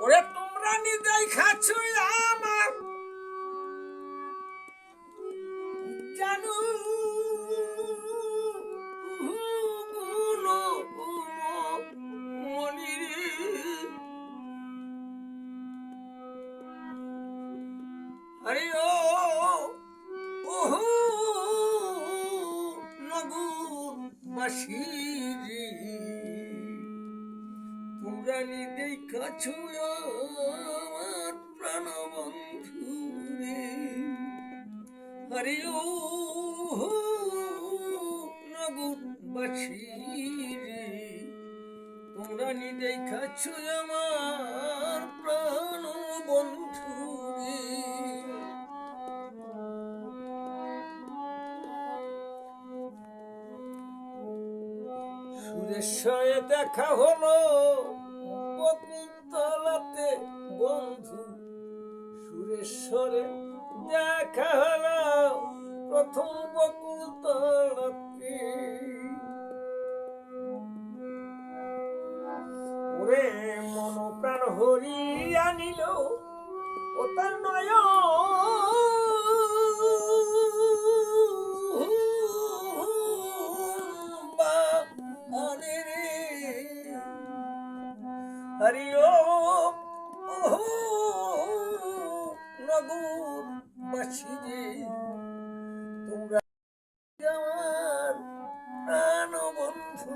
ওরে তোমরা নিজেই খাচ্ছ আমার। জানু হরি ও তোমরা নিদেই কাছু আমার প্রাণ বন্ধু রে। হরি ও নগুর বাসিরি তোমরা নিদেই কাছু আমার প্রাণ বন্ধু রে সুরেশ্বরে দেখা হলো বকুন্তলাতে বন্ধু। সুরেশ্বরে দেখা হলো প্রথম বকুন্তলাতে। ওরে মন প্রাণ হরিয়া নিল ও তার নয়ন হরি ও নগুর বাসি যে তোমরা আমার প্রাণ বন্ধু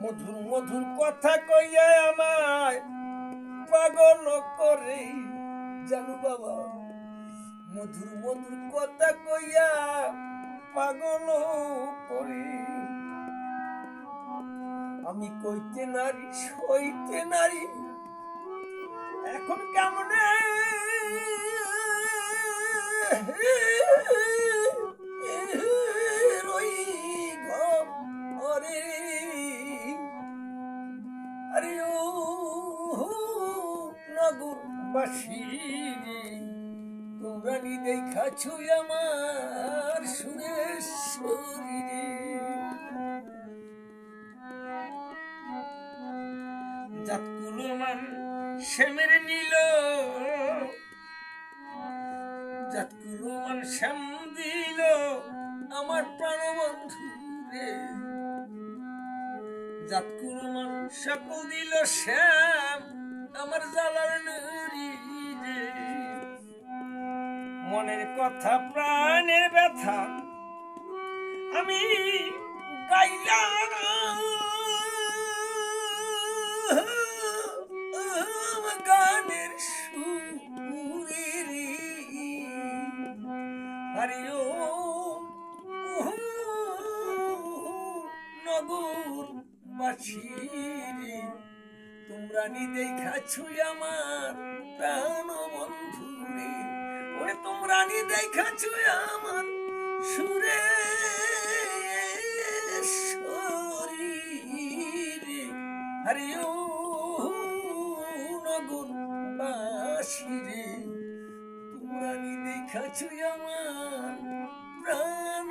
মধুর মধুর কথা কইয়া আমায় পাগল করে, জানু বাবা, মধুর মধুর কথা কইয়া পাগল করে আমি কইতে নারী, সইতে নারী, এখন কেমন? রই ঘরে আরে ও নগর বাসী তোমরা নি দেখাছো আমার সুরেশ্বরী রে জাতকুলো মান শ্যামের নীল। জাতকুলো মান শ্যাম দিল আমার প্রাণবন্ধু রে জাতকুলো মান সকল দিল শ্যাম আমার জ্বালার নরি রে মনের কথা, প্রাণের ব্যথা। আমি গাইয়া গানের সুরে হরি নগর বাসিরে তোমরা নি দেখাছো আমার প্রাণ বন্ধু রে। ওরে তোমরা নি দেখাছ আমার সুরে শরীরে। হরি ও নগর বাসিরে তোমরা নি দেখাছ আমার প্রাণ